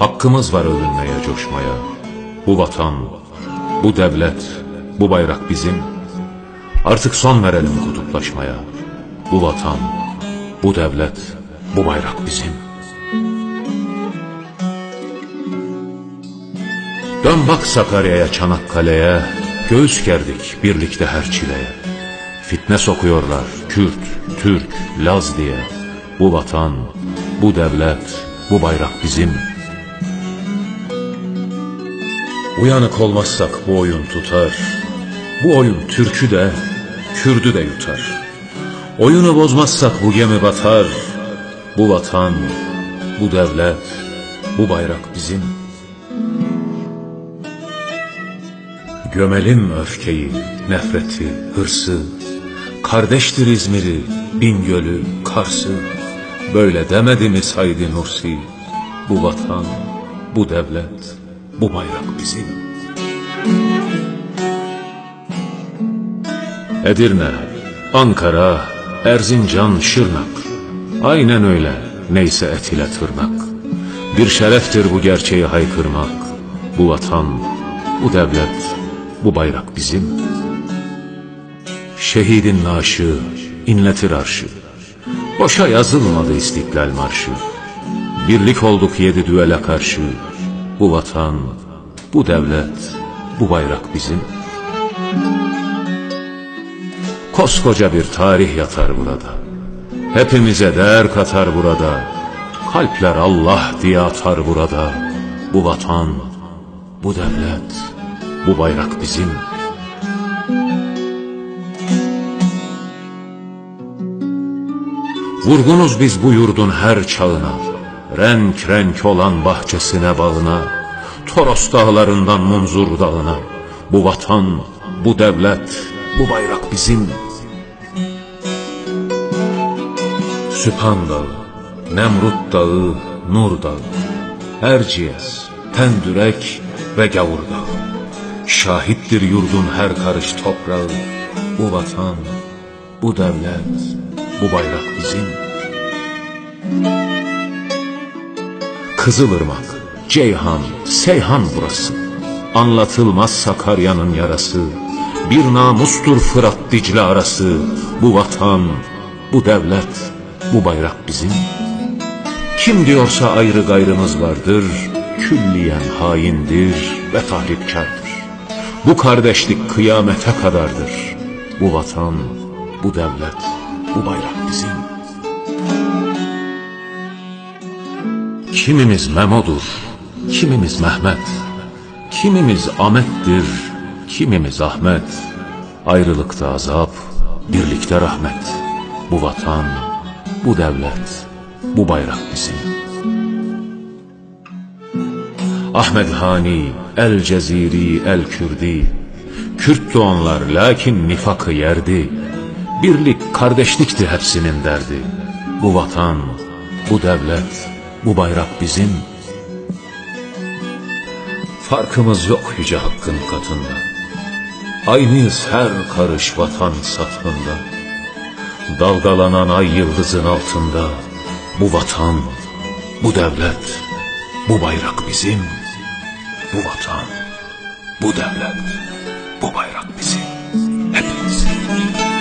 Hakkımız var övünmeye, coşmaya. Bu vatan, bu devlet, bu bayrak bizim. Artık son verelim kutuplaşmaya. Bu vatan, bu devlet, bu bayrak bizim. Dön bak Sakarya'ya, Çanakkale'ye, göğüs gerdik birlikte her çileye. Fitne sokuyorlar Kürt, Türk, Laz diye. Bu vatan, bu devlet, bu bayrak bizim. Uyanık olmazsak bu oyun tutar. Bu oyun Türk'ü de, Kürd'ü de yutar. Oyunu bozmazsak bu gemi batar. Bu vatan, bu devlet, bu bayrak bizim. Gömelim öfkeyi, nefreti, hırsı. Kardeştir İzmir'i, Bingöl'ü, Kars'ı. Böyle demedi mi Said Nursi? Bu vatan, bu devlet, bu bayrak bizim. Edirne, Ankara, Erzincan, Şırnak. Aynen öyle, neyse et ile tırnak. Bir şereftir bu gerçeği haykırmak. Bu vatan, bu devlet, bu bayrak bizim. Şehidin naaşı inletir arşı. Boşa yazılmadı İstiklal Marşı. Birlik olduk yedi düele karşı. Bu vatan, bu devlet, bu bayrak bizim. Koskoca bir tarih yatar burada. Hepimize değer katar burada. Kalpler Allah diye atar burada. Bu vatan, bu devlet, bu bayrak bizim. Vurgunuz biz bu yurdun her çağına, renk renk olan bahçesine bağına, Toros dağlarından Munzur dağına, bu vatan, bu devlet, bu bayrak bizim. Süphan Dağı, Nemrut Dağı, Nur Dağı, Erciyes, Tendürek ve Gavur Dağı. Şahittir yurdun her karış toprağı, bu vatan, bu devlet, bu bayrak bizim. Kızılırmak, Ceyhan, Seyhan burası. Anlatılmaz Sakarya'nın yarası. Bir namustur Fırat Dicle arası. Bu vatan, bu devlet, bu bayrak bizim. Kim diyorsa ayrı gayrımız vardır, külliyen haindir ve tahripkardır. Bu kardeşlik kıyamete kadardır. Bu vatan, bu devlet, bu bayrak bizim. Kimimiz Memo'dur, kimimiz Mehmet, kimimiz Ahmet'tir, kimimiz Ahmet. Ayrılıkta azap, birlikte rahmet. Bu vatan, bu devlet, bu bayrak bizim. Ahmet Hani, El Ceziri, El Kürdi. Kürttü onlar lakin nifakı yerdi. Birlik, kardeşlikti hepsinin derdi. Bu vatan, bu devlet, bu bayrak bizim. Farkımız yok yüce hakkın katında. Aynıyız her karış vatan satında. Dalgalanan ay yıldızın altında. Bu vatan, bu devlet, bu bayrak bizim. Bu vatan, bu devlet, bu bayrak bizim. Hepimizin.